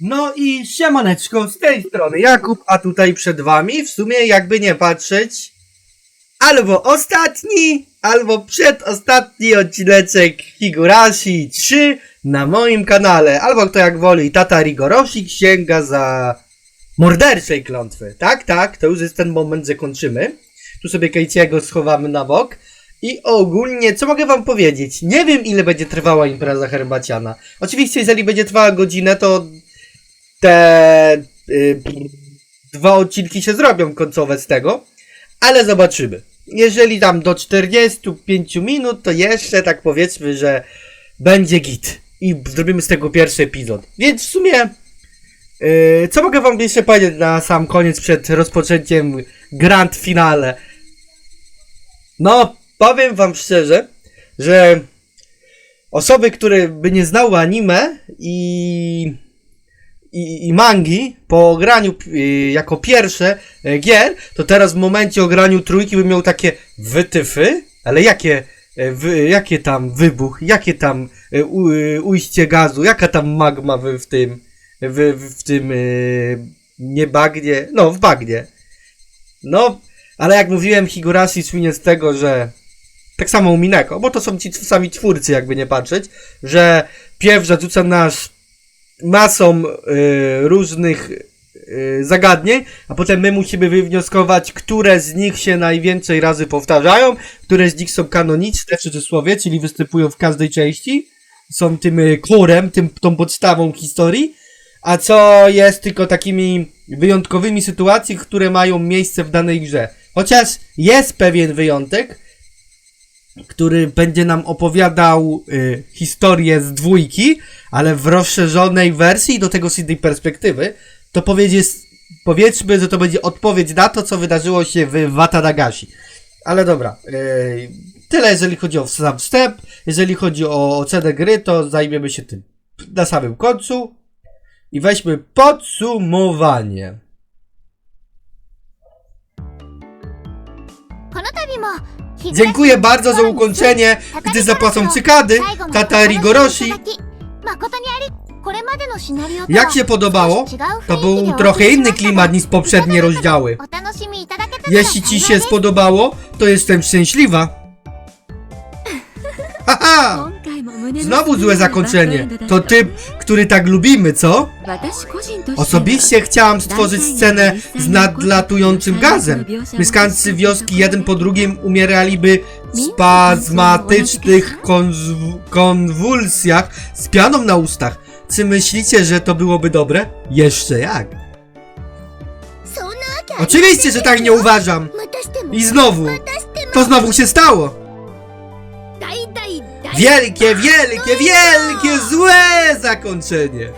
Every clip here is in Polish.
No i siemaneczko, z tej strony Jakub, a tutaj przed wami w sumie jakby nie patrzeć albo ostatni, albo przedostatni odcineczek Higurashi 3 na moim kanale, albo kto jak woli, Tata Rigoroshi sięga za morderczej klątwy. Tak, tak, to już jest ten moment, że kończymy. Tu sobie Kejciego schowamy na bok. I ogólnie, co mogę wam powiedzieć? Nie wiem, ile będzie trwała impreza herbaciana. Oczywiście, jeżeli będzie trwała godzinę, to te y, dwa odcinki się zrobią końcowe z tego, ale zobaczymy. Jeżeli tam do 45 minut, to jeszcze tak powiedzmy, że będzie git. I zrobimy z tego pierwszy epizod. Więc w sumie, y, co mogę wam jeszcze powiedzieć na sam koniec, przed rozpoczęciem grand finale? No, powiem wam szczerze, że osoby, które by nie znały anime i, i, i mangi po graniu y, jako pierwsze y, gier, to teraz w momencie o graniu trójki bym miał takie wytyfy, ale jakie, y, jakie tam wybuch, jakie tam y, y, ujście gazu, jaka tam magma w, w tym, w, w, tym y, nie bagnie, no w bagnie. No, ale jak mówiłem, Higurashi słynie z tego, że tak samo u Mineko, bo to są ci sami twórcy, jakby nie patrzeć, że pierw zarzuca nas masą y, różnych y, zagadnień, a potem my musimy wywnioskować, które z nich się najwięcej razy powtarzają, które z nich są kanoniczne w cudzysłowie, czyli występują w każdej części, są tym korem, tym, tą podstawą historii, a co jest tylko takimi wyjątkowymi sytuacjami, które mają miejsce w danej grze. Chociaż jest pewien wyjątek, który będzie nam opowiadał y, historię z dwójki, ale w rozszerzonej wersji do tego z innej perspektywy, to powiedzieć, powiedzmy, że to będzie odpowiedź na to, co wydarzyło się w Watadagashi. Ale dobra, y, tyle jeżeli chodzi o sam wstęp, jeżeli chodzi o ocenę gry, to zajmiemy się tym na samym końcu i weźmy podsumowanie. この度も Dziękuję bardzo za ukończenie, gdy zapłacą cykady, Tata Rigoroshi. Jak się podobało? To był trochę inny klimat niż poprzednie rozdziały. Jeśli ci się spodobało, to jestem szczęśliwa. Haha! Znowu złe zakończenie. To typ, który tak lubimy, co? Osobiście chciałam stworzyć scenę z nadlatującym gazem. Mieszkańcy wioski jeden po drugim umieraliby w spazmatycznych konw- konwulsjach z pianą na ustach. Czy myślicie, że to byłoby dobre? Jeszcze jak? Oczywiście, że tak nie uważam. I znowu, to znowu się stało. Wielkie, wielkie, wielkie, złe zakończenie.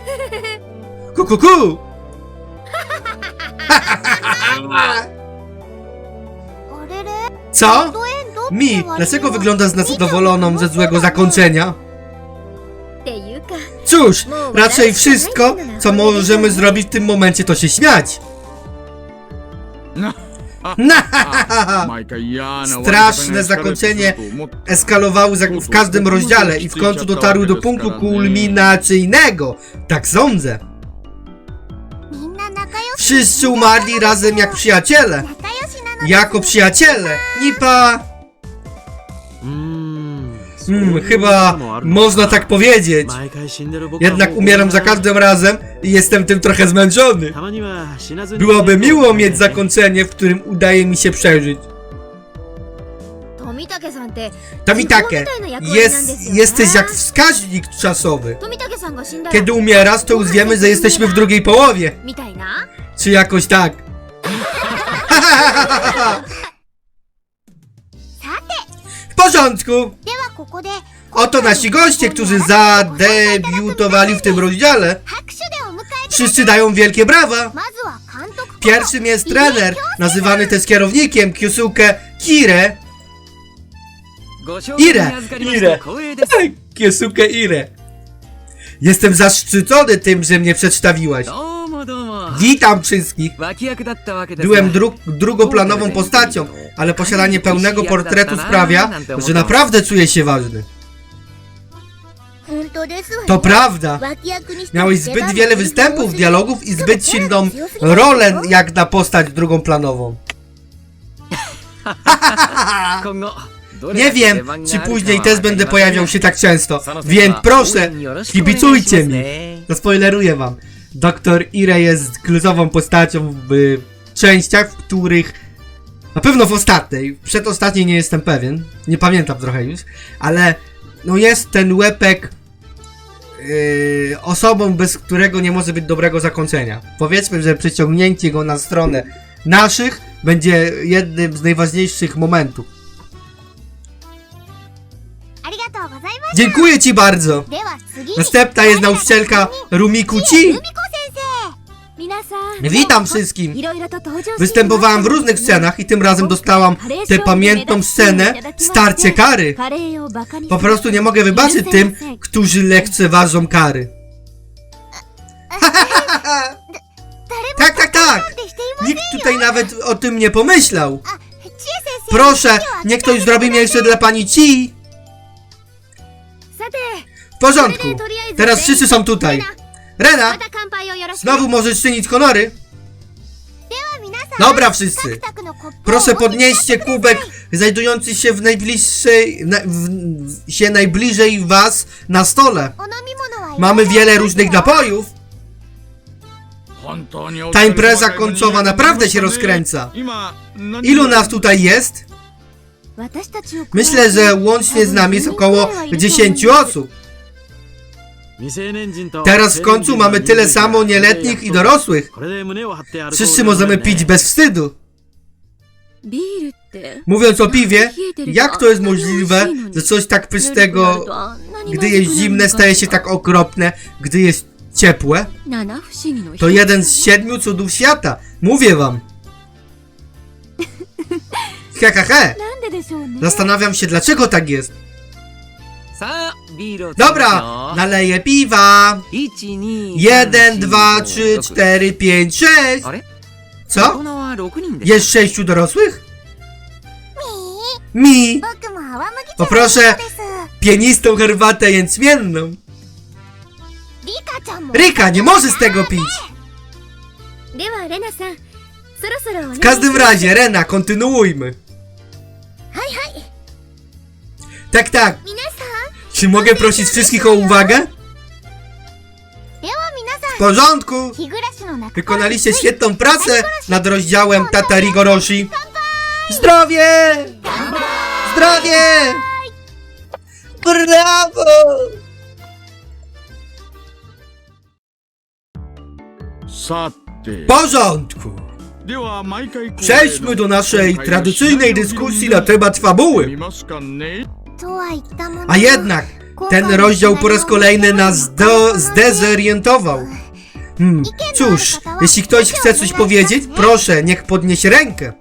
Ku, ku, ku. Co? Mi, dlaczego wyglądasz na zadowoloną ze złego zakończenia? Cóż, raczej wszystko, co możemy zrobić w tym momencie, to się śmiać. Straszne zakończenie Eskalowały za- w każdym rozdziale i w końcu dotarły do punktu kulminacyjnego. Tak sądzę. Wszyscy umarli razem jak przyjaciele. Jako przyjaciele. Nipa. Hmm, chyba można tak powiedzieć. Jednak umieram za każdym razem i jestem tym trochę zmęczony. Byłoby miło mieć zakończenie, w którym udaje mi się przeżyć. Tamitake, jest, jesteś jak wskaźnik czasowy. Kiedy umierasz, to już wiemy, że jesteśmy w drugiej połowie. Czy jakoś tak. W porządku. Oto nasi goście, którzy zadebiutowali w tym rozdziale. Wszyscy dają wielkie brawa. Pierwszym jest trener, nazywany też kierownikiem, Kyosuke Kire. Ire, Ire. Kyosuke Ire. Jestem zaszczycony tym, że mnie przedstawiłaś. Witam wszystkich. Byłem dru drugoplanową postacią, ale posiadanie pełnego portretu sprawia, że naprawdę czuję się ważny. To prawda. Miałeś zbyt wiele występów, dialogów i zbyt silną rolę jak na postać drugoplanową. Nie wiem, czy później też będę pojawiał się tak często, więc proszę, kibicujcie mi. Zaspoileruję wam. Doktor Ire jest kluczową postacią w częściach, w których na pewno w ostatniej, przedostatniej nie jestem pewien, nie pamiętam trochę już, ale no jest ten łepek yy, osobą, bez którego nie może być dobrego zakończenia. Powiedzmy, że przyciągnięcie go na stronę naszych będzie jednym z najważniejszych momentów. Dziękuję ci bardzo! Następna jest nauczycielka Rumiku Ci. Witam wszystkim! Występowałam w różnych scenach i tym razem dostałam tę pamiętną scenę Starcie Kary. Po prostu nie mogę wybaczyć tym, którzy lekceważą kary. Tak, tak, tak! Nikt tutaj nawet o tym nie pomyślał. Proszę, niech ktoś zrobi miejsce dla pani Ci. W porządku. Teraz wszyscy są tutaj. Rena, znowu możesz czynić honory? Dobra wszyscy. Proszę podnieście kubek znajdujący się w najbliższej, na, w, się najbliżej was na stole. Mamy wiele różnych napojów. Ta impreza końcowa naprawdę się rozkręca. Ilu nas tutaj jest? Myślę, że łącznie z nami jest około 10 osób. Teraz w końcu mamy tyle samo nieletnich i dorosłych. Wszyscy możemy pić bez wstydu. Mówiąc o piwie, jak to jest możliwe, że coś tak pysznego, gdy jest zimne, staje się tak okropne, gdy jest ciepłe? To jeden z siedmiu cudów świata. Mówię wam. He, he, he. Zastanawiam się, dlaczego tak jest. Dobra, naleję piwa. Jeden, dwa, trzy, cztery, pięć, sześć. Co? Jest sześciu dorosłych? Mi. Poproszę pienistą herbatę jęczmienną. Rika, nie może z tego pić. W każdym razie, Rena, kontynuujmy. Tak, tak. Czy mogę prosić wszystkich o uwagę? W porządku. Wykonaliście świetną pracę nad rozdziałem Tata Rigoroshi. Zdrowie! Zdrowie! Brawo! W porządku. Przejdźmy do naszej tradycyjnej dyskusji na temat fabuły. A jednak, ten rozdział po raz kolejny nas do, zdezorientował. Hmm, cóż, jeśli ktoś chce coś powiedzieć, proszę, niech podniesie rękę.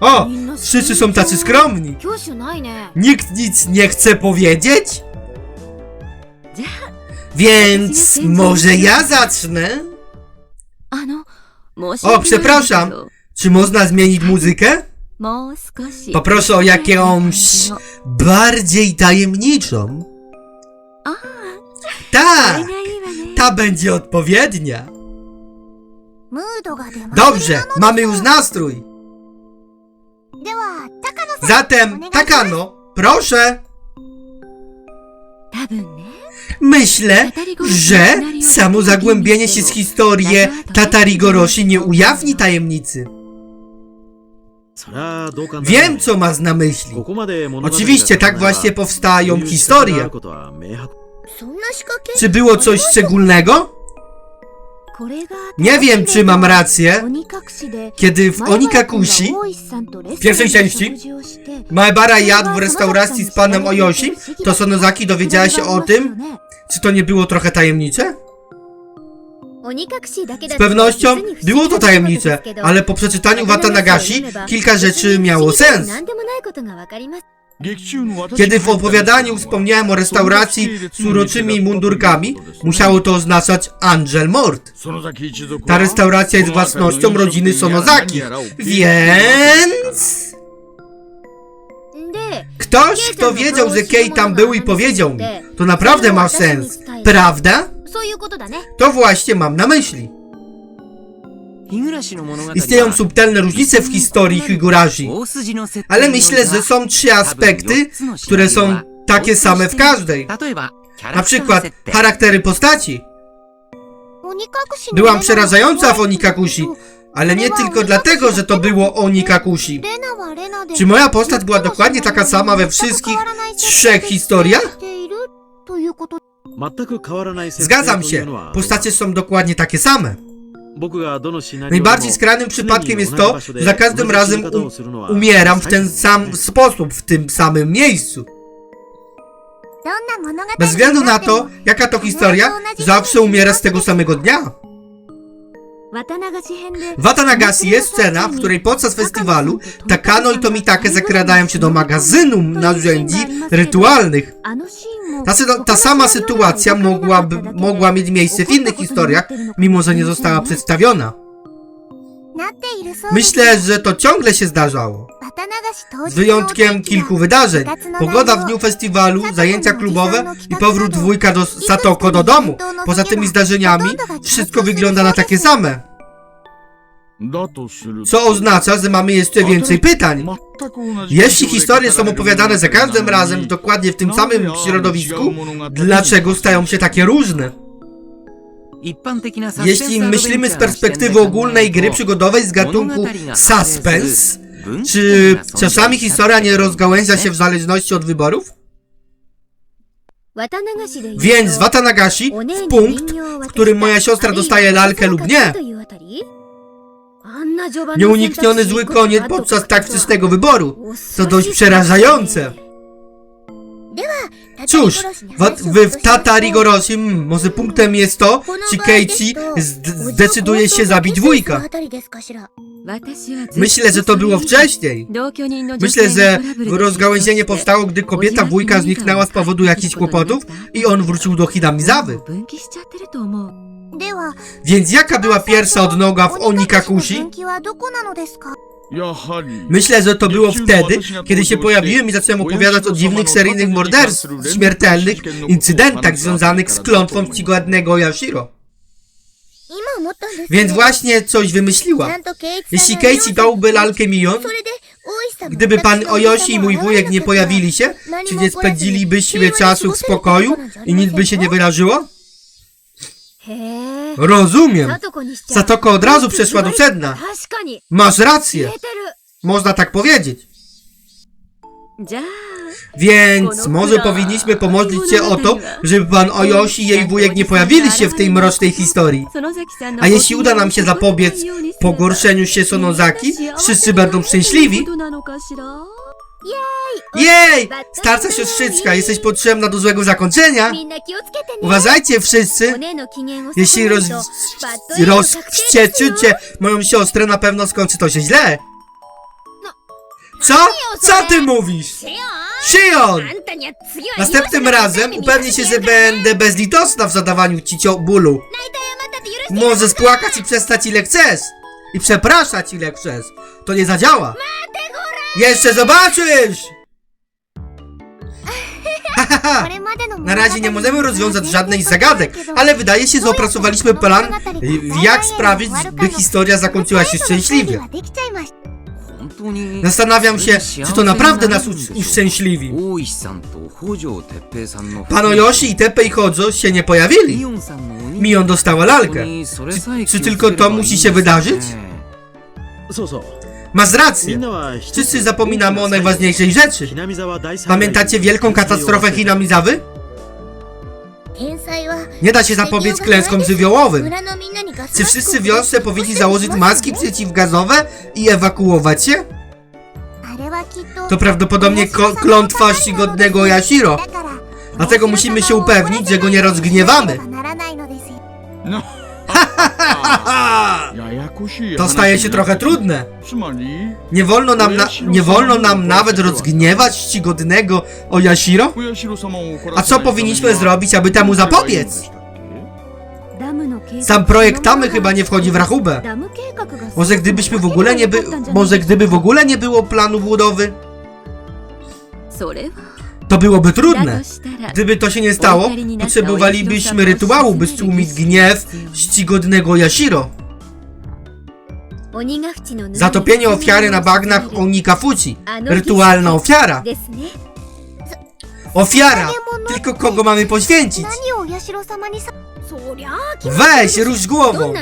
O, wszyscy są tacy skromni. Nikt nic nie chce powiedzieć? Więc może ja zacznę? O, przepraszam. Czy można zmienić muzykę? Poproszę o jakąś bardziej tajemniczą. Tak, ta będzie odpowiednia. Dobrze, mamy już nastrój. Zatem, Takano, proszę. Myślę, że samo zagłębienie się z historię Tatarigoroshi nie ujawni tajemnicy. Wiem, co masz na myśli. Oczywiście tak właśnie powstają historie. Czy było coś szczególnego? Nie wiem, czy mam rację. Kiedy w Onikakushi, w pierwszej części, Maebara jadł w restauracji z panem Oyoshi, to Sonozaki dowiedziała się o tym? Czy to nie było trochę tajemnicze? Z pewnością było to tajemnice, ale po przeczytaniu Watanagashi kilka rzeczy miało sens. Kiedy w opowiadaniu wspomniałem o restauracji z uroczymi mundurkami, musiało to oznaczać Angel Mord. Ta restauracja jest własnością rodziny Sonozaki, więc... Ktoś, kto wiedział, że Kei tam był i powiedział mi, to naprawdę ma sens. Prawda? To właśnie mam na myśli. Istnieją subtelne różnice w historii Higurashi, ale myślę, że są trzy aspekty, które są takie same w każdej. Na przykład charaktery postaci. Byłam przerażająca w Onikakushi, ale nie tylko dlatego, że to było Onikakushi. Czy moja postać była dokładnie taka sama we wszystkich trzech historiach? Zgadzam się, postacie są dokładnie takie same. Najbardziej skrajnym przypadkiem jest to, że za każdym razem umieram w ten sam sposób, w tym samym miejscu. Bez względu na to, jaka to historia, zawsze umiera z tego samego dnia. Watanagasi jest scena, w której podczas festiwalu Takano i Tomitake zakradają się do magazynu narzędzi rytualnych. Ta, ta sama sytuacja mogłaby, mogła mieć miejsce w innych historiach, mimo że nie została przedstawiona. Myślę, że to ciągle się zdarzało. Z wyjątkiem kilku wydarzeń. Pogoda w dniu festiwalu, zajęcia klubowe i powrót dwójka do Satoko do domu. Poza tymi zdarzeniami wszystko wygląda na takie same. Co oznacza, że mamy jeszcze więcej pytań. Jeśli historie są opowiadane za każdym razem dokładnie w tym samym środowisku, dlaczego stają się takie różne? Jeśli myślimy z perspektywy ogólnej gry przygodowej z gatunku suspense, czy czasami historia nie rozgałęzia się w zależności od wyborów? Więc z Watanagashi w punkt, w którym moja siostra dostaje lalkę lub nie, nieunikniony zły koniec podczas tak wczesnego wyboru. To dość przerażające. Cóż, w, w, w Tata Rigoroshi, może punktem jest to, czy Keiichi zd- zdecyduje się zabić wujka. Myślę, że to było wcześniej. Myślę, że rozgałęzienie powstało, gdy kobieta wujka zniknęła z powodu jakichś kłopotów i on wrócił do Hidamizawy. Więc jaka była pierwsza odnoga w Onikakushi? Myślę, że to było wtedy, kiedy się pojawiłem i zacząłem opowiadać o dziwnych seryjnych morderstwach, śmiertelnych incydentach związanych z klątwą czcigodnego Yashiro. Więc właśnie coś wymyśliła. Jeśli Keiichi dałby lalkę Mion, gdyby pan Oyoshi i mój wujek nie pojawili się, czy nie spędzilibyśmy czasu w spokoju i nic by się nie wydarzyło? Rozumiem. Satoko od razu przeszła do sedna. Masz rację. Można tak powiedzieć. Więc może powinniśmy pomodlić się o to, żeby pan Oyoshi i jej wujek nie pojawili się w tej mrocznej historii. A jeśli uda nam się zapobiec pogorszeniu się Sonozaki, wszyscy będą szczęśliwi. Jej! Starca siostrzycka, jesteś potrzebna do złego zakończenia. Uważajcie wszyscy. Jeśli roz... rozwścieczycie moją siostrę, na pewno skończy to się źle. Co? Co ty mówisz? Shion! Następnym razem upewnię się, że będę bezlitosna w zadawaniu ci bólu. Możesz płakać i przestać ile chcesz. I przepraszać ile chcesz. To nie zadziała. Jeszcze zobaczysz! Hahaha! Na razie nie możemy rozwiązać żadnej z zagadek, ale wydaje się, że opracowaliśmy plan, jak sprawić, by historia zakończyła się szczęśliwie. Zastanawiam się, czy to naprawdę nas uszczęśliwi. Pan Oyoshi i Tepe i Hojo się nie pojawili. Mion dostała lalkę. Czy, czy tylko to musi się wydarzyć? Masz rację. Wszyscy zapominamy o najważniejszej rzeczy. Pamiętacie wielką katastrofę Hinamizawy? Nie da się zapobiec klęskom żywiołowym. Czy wszyscy w wiosce powinni założyć maski przeciwgazowe i ewakuować się? To prawdopodobnie klątwa czcigodnego Yashiro. Dlatego musimy się upewnić, że go nie rozgniewamy. To staje się trochę trudne. Nie wolno nam, na- nie wolno nam nawet rozgniewać czcigodnego Oyashiro? A co powinniśmy zrobić, aby temu zapobiec? Sam projekt Tamy chyba nie wchodzi w rachubę. Może gdybyśmy w ogóle nie by... Może gdyby w ogóle nie było planu budowy? To byłoby trudne. Gdyby to się nie stało, potrzebowalibyśmy rytuału, by stłumić gniew czcigodnego Yashiro. Zatopienie ofiary na bagnach Onikafuchi. Rytualna ofiara. Ofiara! Tylko kogo mamy poświęcić? Weź, rusz głową!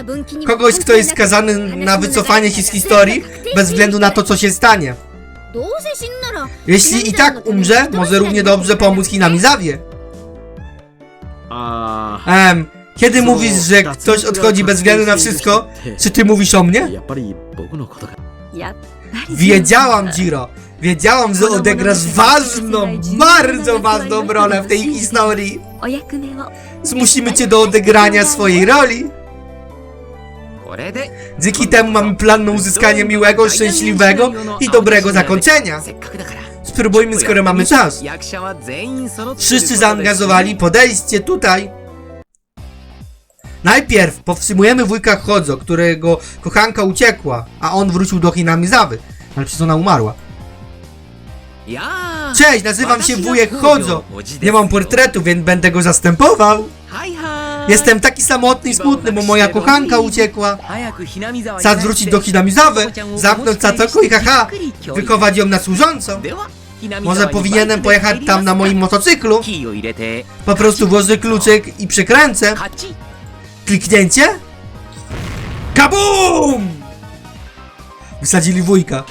Kogoś, kto jest skazany na wycofanie się z historii, bez względu na to, co się stanie. Jeśli i tak umrze, może równie dobrze pomóc Hinamizawie. zawie. Em, kiedy mówisz, że ktoś odchodzi bez względu na wszystko, czy ty mówisz o mnie? Wiedziałam, Jiro. Wiedziałam, że odegrasz ważną, bardzo ważną rolę w tej historii. Zmusimy cię do odegrania swojej roli. Dzięki temu mamy plan na uzyskanie miłego, szczęśliwego i dobrego zakończenia. Spróbujmy, skoro mamy czas. Wszyscy zaangażowali podejście tutaj. Najpierw powstrzymujemy wujka Chodzo, którego kochanka uciekła, a on wrócił do Hinamizawy, ale przez ona umarła. Cześć, nazywam się wujek Chodzo. Nie mam portretu, więc będę go zastępował. Jestem taki samotny i smutny, bo moja kochanka uciekła. Czas wrócić do Hinamizawy, zamknąć Satoko i haha, wychować ją na służąco? Może powinienem pojechać tam na moim motocyklu? Po prostu włożę kluczyk i przykręcę. Kliknięcie? Kabum! Wysadzili wujka.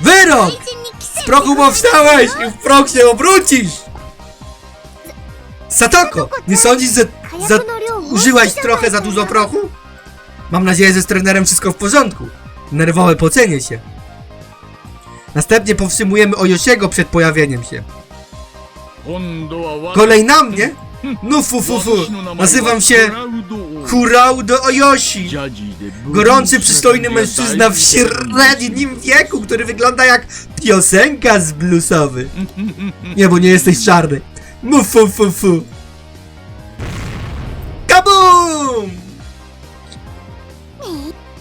Wyrok! Z prochu powstałeś i w prog się obrócisz! Satoko! Nie sądzisz, że za... użyłaś trochę za dużo prochu? Mam nadzieję, że z trenerem wszystko w porządku. Nerwowe pocenie się. Następnie powstrzymujemy Ojosiego przed pojawieniem się. Kolej na mnie? No fu fu fu, nazywam się Kuraudo Oyoshi. Gorący, przystojny mężczyzna w średnim wieku, który wygląda jak piosenka z bluesowy. Nie, bo nie jesteś czarny. No fu. Kabum!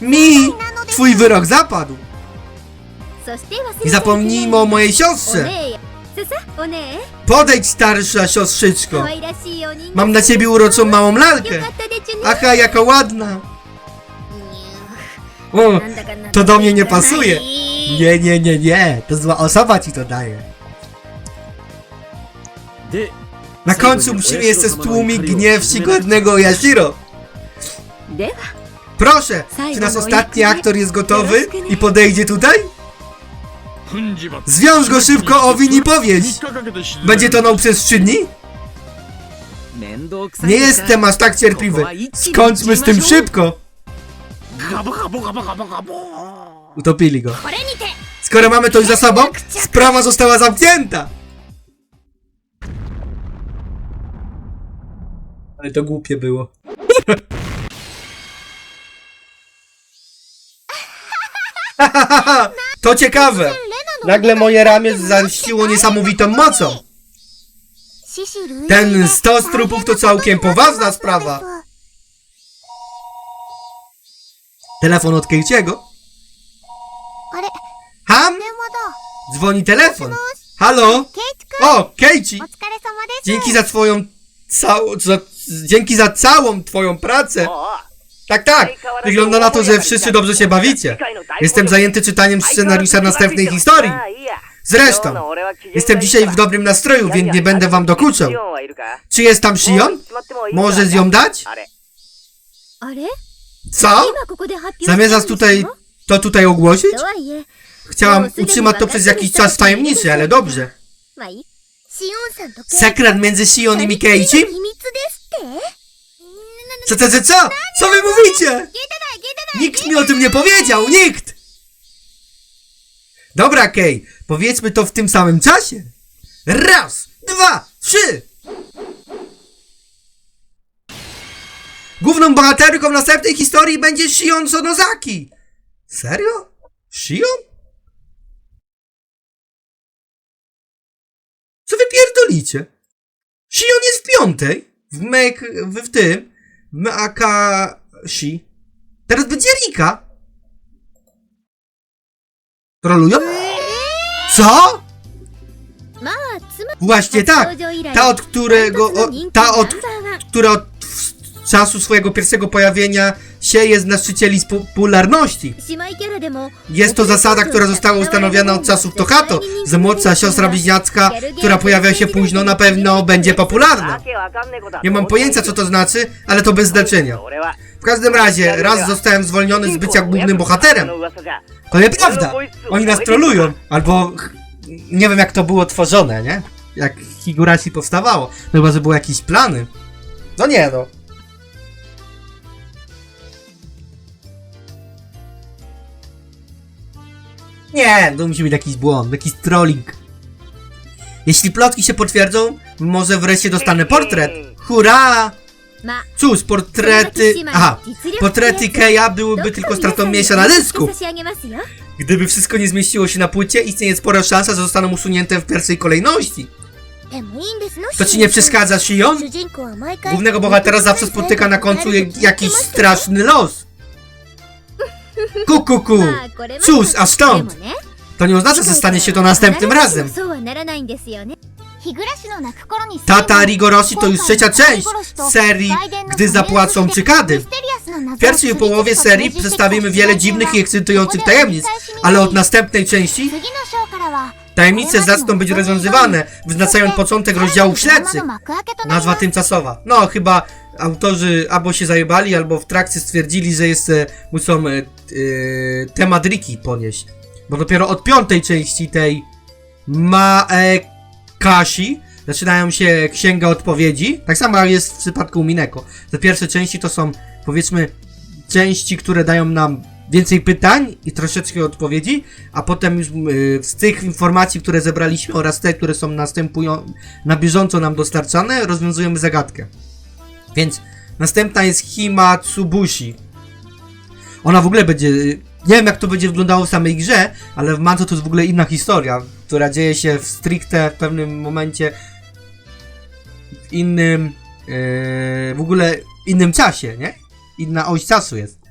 Mi! Twój wyrok zapadł! I zapomnijmy o mojej siostrze! Podejdź starsza siostrzyczko! Mam na ciebie uroczą małą lalkę! Aha, jaka ładna! O, to do mnie nie pasuje! Nie, nie, nie, nie! To zła osoba ci to daje! Na końcu musimy jeszcze stłumić gniew Shigodnego Yashiro. Proszę, czy nasz ostatni aktor jest gotowy i podejdzie tutaj? Zwiąż go szybko, owin i powieś! Będzie tonął przez trzy dni? Nie jestem aż tak cierpliwy. Skończmy z tym szybko! Utopili go. Skoro mamy to już za sobą, sprawa została zamknięta! Ale to głupie było. to ciekawe! Nagle moje ramię zarściło niesamowitą mocą. Ten stos trupów to całkiem poważna sprawa. Telefon od Kejciego? Ham? Dzwoni telefon. Halo? O, Kejci! Dzięki za twoją całą... Za dzięki za całą twoją pracę. Tak, tak. Wygląda na to, że wszyscy dobrze się bawicie. Jestem zajęty czytaniem scenariusza następnej historii. Zresztą, jestem dzisiaj w dobrym nastroju, więc nie będę wam dokuczał. Czy jest tam Shion? Możesz ją dać? Co? Zamierzasz tutaj to tutaj ogłosić? Chciałam utrzymać to przez jakiś czas w tajemnicy, ale dobrze. Sekret między Shion i Mikeichim? Co, co, co, co? Co wy mówicie? Nikt mi o tym nie powiedział, nikt! Dobra, Kej, powiedzmy to w tym samym czasie. Raz, dwa, trzy! Główną bohaterką następnej historii będzie Shion Sonozaki. Serio? Shion? Co wy pierdolicie? Shion jest w piątej? w Mek, w, w tym, Meakashi. Teraz będzie Rika. Trolują? Co? Właśnie tak. Ta, od którego, o, ta od, która od czasu swojego pierwszego pojawienia się jest na szczycie list popularności. Jest to zasada, która została ustanowiona od czasów Tokato, że młodsza siostra bliźniacka, która pojawia się późno, na pewno będzie popularna. Nie mam pojęcia, co to znaczy, ale to bez znaczenia. W każdym razie, raz zostałem zwolniony z bycia głównym bohaterem. To nieprawda! Oni nas trolują. Albo... Nie wiem, jak to było tworzone, nie? Jak Higurashi powstawało. No chyba, że były jakieś plany. No nie, no. Nie, to musi być jakiś błąd, jakiś trolling. Jeśli plotki się potwierdzą, może wreszcie dostanę portret. Hurra! Cóż, portrety... Aha, portrety Keja byłyby tylko stratą mięsia na dysku. Gdyby wszystko nie zmieściło się na płycie, istnieje spora szansa, że zostaną usunięte w pierwszej kolejności. To ci nie przeszkadza, Shion? Głównego bohatera zawsze spotyka na końcu jakiś straszny los. Kuku, ku. Cóż, a stąd! To nie oznacza, że stanie się to następnym razem. Tata Rigoroshi to już trzecia część serii Gdy zapłacą cykady. W pierwszej połowie serii przedstawimy wiele dziwnych i ekscytujących tajemnic, ale od następnej części tajemnice zaczną być rozwiązywane, wyznaczając początek rozdziału śledczych. Nazwa tymczasowa. No, chyba autorzy albo się zajebali, albo w trakcie stwierdzili, że jest, e, muszą e, e, temat Riki ponieść. Bo dopiero od piątej części tej Maekashi zaczynają się księga odpowiedzi. Tak samo jest w przypadku Mineko. Te pierwsze części to są, powiedzmy, części, które dają nam więcej pytań i troszeczkę odpowiedzi, a potem już y, z tych informacji, które zebraliśmy oraz te, które są następują na bieżąco nam dostarczane, rozwiązujemy zagadkę. Więc następna jest Hima Tsubushi. Ona w ogóle będzie. Nie wiem, jak to będzie wyglądało w samej grze, ale w Manzo to jest w ogóle inna historia, która dzieje się w stricte w pewnym momencie w innym. Yy, w ogóle innym czasie, nie? Inna oś czasu jest.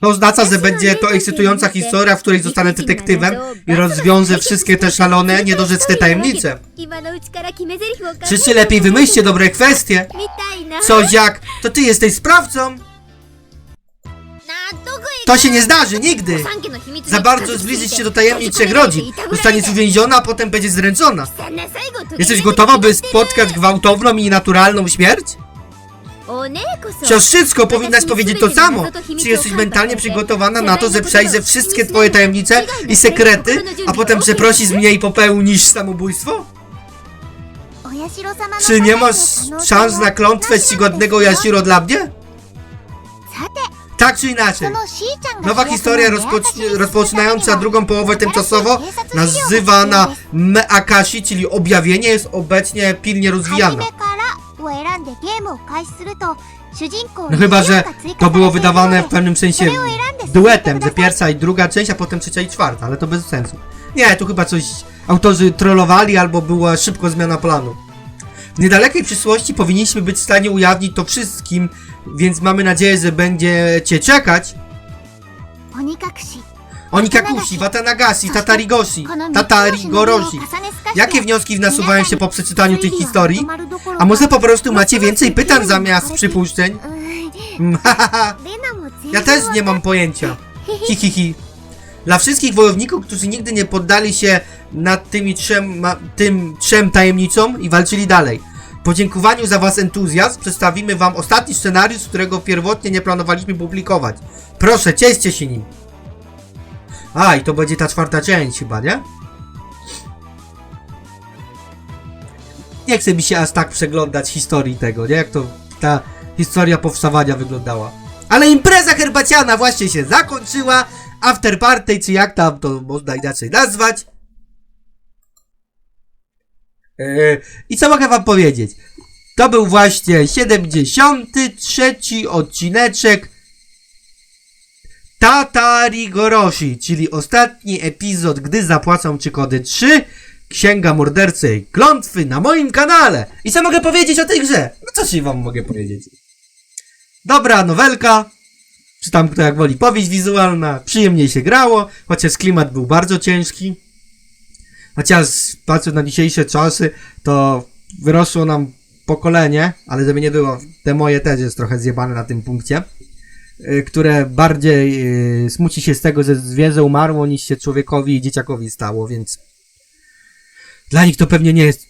To oznacza, że będzie to ekscytująca historia, w której zostanę detektywem i rozwiążę wszystkie te szalone, niedorzeczne tajemnice. Wszyscy lepiej wymyślcie dobre kwestie. Coś jak, to ty jesteś sprawcą. To się nie zdarzy nigdy! Za bardzo zbliżyć się do tajemnic trzech rodzin. Zostaniesz uwięziona, a potem będzie zręczona. Jesteś gotowa, by spotkać gwałtowną i naturalną śmierć? Siostrzycko, powinnaś powiedzieć to samo. Czy jesteś mentalnie przygotowana na to, że przejrzę wszystkie twoje tajemnice i sekrety, a potem przeprosisz mnie i popełnisz samobójstwo? Czy nie masz szans na klątwę czcigodnego Yashiro dla mnie? Tak czy inaczej, nowa historia rozpocznie, rozpoczynająca drugą połowę tymczasowo, nazywana Meakashi, czyli objawienie, jest obecnie pilnie rozwijana. めからを選んでゲームを開始すると主人公 No に chyba, że 強化追加 to było されている wydawane の w で pewnym sensie それを選んで進めて duetem, くだ że さい pierwsza i druga część, a potem trzecia i czwarta, ale to bez sensu. Nie, tu chyba coś autorzy trollowali albo była szybko zmiana planu. W niedalekiej przyszłości powinniśmy być w stanie ujawnić to wszystkim, więc mamy nadzieję, że będziecie czekać. 鬼隠し Onikakushi, Watanagashi, Tatarigoshi, Tatarigoroshi. Jakie wnioski nasuwają się po przeczytaniu tych historii? A może po prostu macie więcej pytań zamiast przypuszczeń? Hahaha. Mm, ja też nie mam pojęcia. Hihihi. Dla wszystkich wojowników, którzy nigdy nie poddali się nad tymi trzema, tym trzem tajemnicom i walczyli dalej. Podziękowaniu za Was entuzjazm przedstawimy Wam ostatni scenariusz, którego pierwotnie nie planowaliśmy publikować. Proszę, cieszcie się nim! A, i to będzie ta czwarta część chyba, nie? Nie chce mi się aż tak przeglądać historii tego, nie? Jak to ta historia powstawania wyglądała. Ale impreza herbaciana właśnie się zakończyła. After party, czy jak tam to można inaczej nazwać. Yy, I co mogę wam powiedzieć? To był właśnie 73 odcineczek Tatarigoroshi, czyli ostatni epizod, gdy zapłacą czy kody 3, Księga Mordercy Klątwy na moim kanale. I co mogę powiedzieć o tej grze? No co ci wam mogę powiedzieć? Dobra nowelka. czy tam kto jak woli, powieść wizualna, przyjemnie się grało, chociaż klimat był bardzo ciężki. Chociaż patrząc na dzisiejsze czasy, to wyrosło nam pokolenie, ale żeby nie było, te moje też jest trochę zjebane na tym punkcie, które bardziej y, smuci się z tego, że zwierzę umarło, niż się człowiekowi i dzieciakowi stało, więc dla nich to pewnie nie jest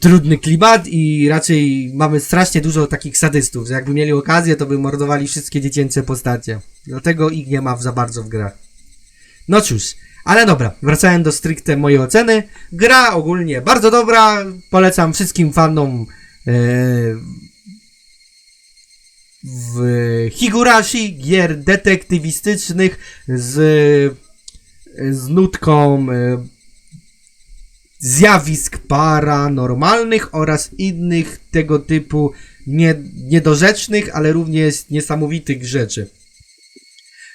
trudny klimat i raczej mamy strasznie dużo takich sadystów, że jakby mieli okazję, to by mordowali wszystkie dziecięce postacie. Dlatego ich nie ma za bardzo w grach. No cóż, ale dobra, wracając do stricte mojej oceny. Gra ogólnie bardzo dobra, polecam wszystkim fanom e, w Higurashi, gier detektywistycznych z, z nutką e, zjawisk paranormalnych oraz innych tego typu nie, niedorzecznych, ale również niesamowitych rzeczy.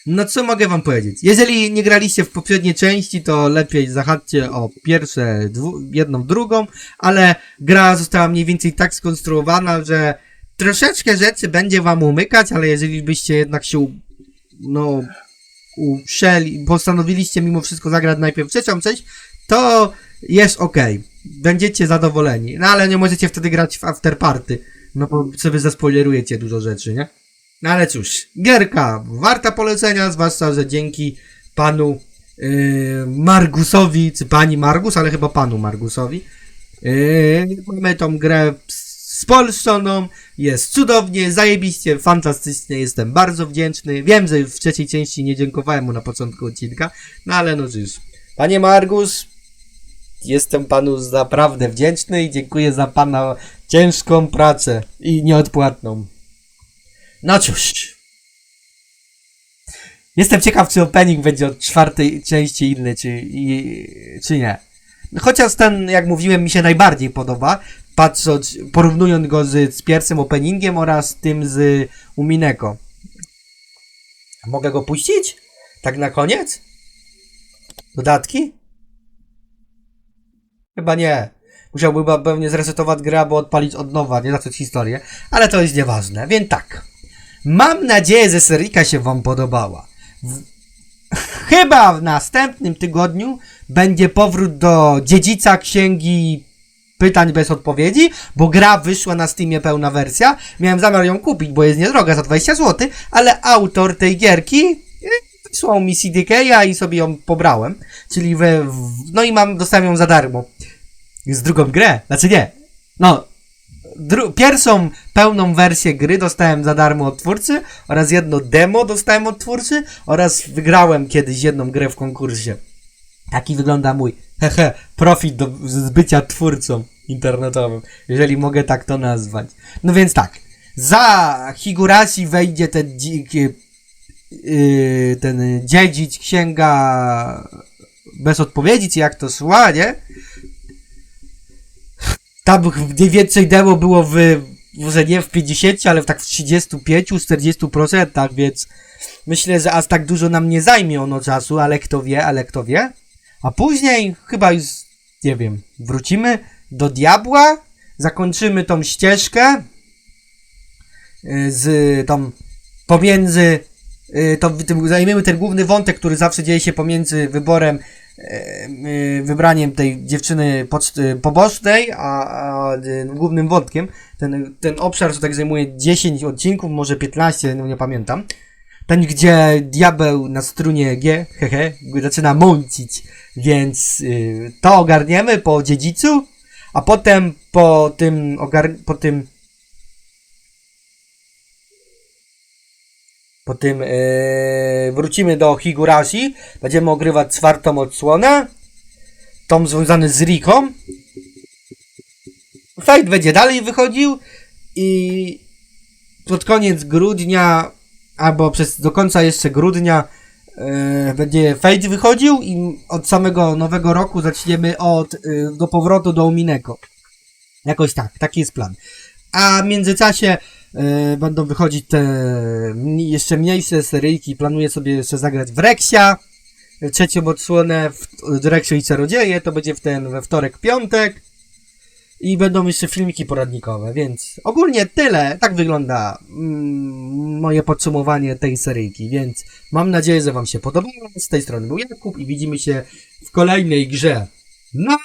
No co mogę wam powiedzieć? Jeżeli nie graliście w poprzedniej części, to lepiej zahaczcie o pierwsze, dwu, jedną, drugą, ale gra została mniej więcej tak skonstruowana, że troszeczkę rzeczy będzie wam umykać, ale jeżeli byście jednak się, no, uprzeli, postanowiliście mimo wszystko zagrać najpierw trzecią część, to jest ok. Będziecie zadowoleni. No ale nie możecie wtedy grać w afterparty. No bo sobie zaspoilerujecie dużo rzeczy, nie? No ale cóż, gierka warta polecenia, zwłaszcza, że dzięki panu yy, Margusowi, czy pani Margus, ale chyba panu Margusowi, yy, mamy tą grę spolszczoną, jest cudownie, zajebiście, fantastycznie, jestem bardzo wdzięczny. Wiem, że w trzeciej części nie dziękowałem mu na początku odcinka, no ale no cóż. Panie Margus, jestem panu naprawdę wdzięczny i dziękuję za pana ciężką pracę i nieodpłatną. No cóż. Jestem ciekaw, czy opening będzie od czwartej części inny, czy, i, czy nie. Chociaż ten, jak mówiłem, mi się najbardziej podoba, patrząc, porównując go z, z pierwszym openingiem oraz tym z Umineko. Mogę go puścić? Tak na koniec? Dodatki? Chyba nie. Musiałbym pewnie zresetować grę, albo odpalić od nowa, nie zacząć historię, ale to jest nieważne. Więc tak. Mam nadzieję, że seryjka się wam podobała. W... Chyba w następnym tygodniu będzie powrót do dziedzica księgi pytań bez odpowiedzi, bo gra wyszła na Steamie pełna wersja. Miałem zamiar ją kupić, bo jest niedroga za 20 zł, ale autor tej gierki y, wysłał mi CDK i sobie ją pobrałem. Czyli we, w, no i mam, dostałem ją za darmo. Z drugą grę, znaczy nie. No, dru- pierwszą pełną wersję gry dostałem za darmo od twórcy oraz jedno demo dostałem od twórcy oraz wygrałem kiedyś jedną grę w konkursie. Taki wygląda mój, hehe, profit do, z bycia twórcą internetowym, jeżeli mogę tak to nazwać. No więc tak, za Higurashi wejdzie ten yy, ten dziedzic księga bez odpowiedzi, czy jak to szła, nie? Tam mniej więcej demo było w, może nie w 50, ale w tak w 35-40%, więc myślę, że aż tak dużo nam nie zajmie ono czasu, ale kto wie, ale kto wie. A później chyba już, nie wiem, wrócimy do diabła, zakończymy tą ścieżkę y, z tą pomiędzy y, to, zajmiemy ten główny wątek, który zawsze dzieje się pomiędzy wyborem y, wybraniem tej dziewczyny poczt, y, pobocznej, a, a y, głównym wątkiem. Ten, ten obszar to tak zajmuje 10 odcinków, może 15, no nie pamiętam. Ten, gdzie diabeł na strunie G, hehe, zaczyna mącić, więc y, to ogarniemy po dziedzicu, a potem po tym, ogar- po tym Po tym yy, wrócimy do Higurashi. Będziemy ogrywać czwartą odsłonę. Tom związany z Riką. Fight będzie dalej wychodził i pod koniec grudnia albo przez do końca jeszcze grudnia yy, będzie Fate wychodził i od samego nowego roku zaczniemy od yy, do powrotu do Umineko. Jakoś tak, taki jest plan. A w międzyczasie e, będą wychodzić te jeszcze mniejsze seryjki. Planuję sobie jeszcze zagrać w Rexia. Trzecią odsłonę w Reksio i Czarodzieje. To będzie w ten we wtorek, piątek. I będą jeszcze filmiki poradnikowe, więc ogólnie tyle. Tak wygląda mm, moje podsumowanie tej seryjki, więc mam nadzieję, że Wam się podobało. Z tej strony był Jakub i widzimy się w kolejnej grze. No!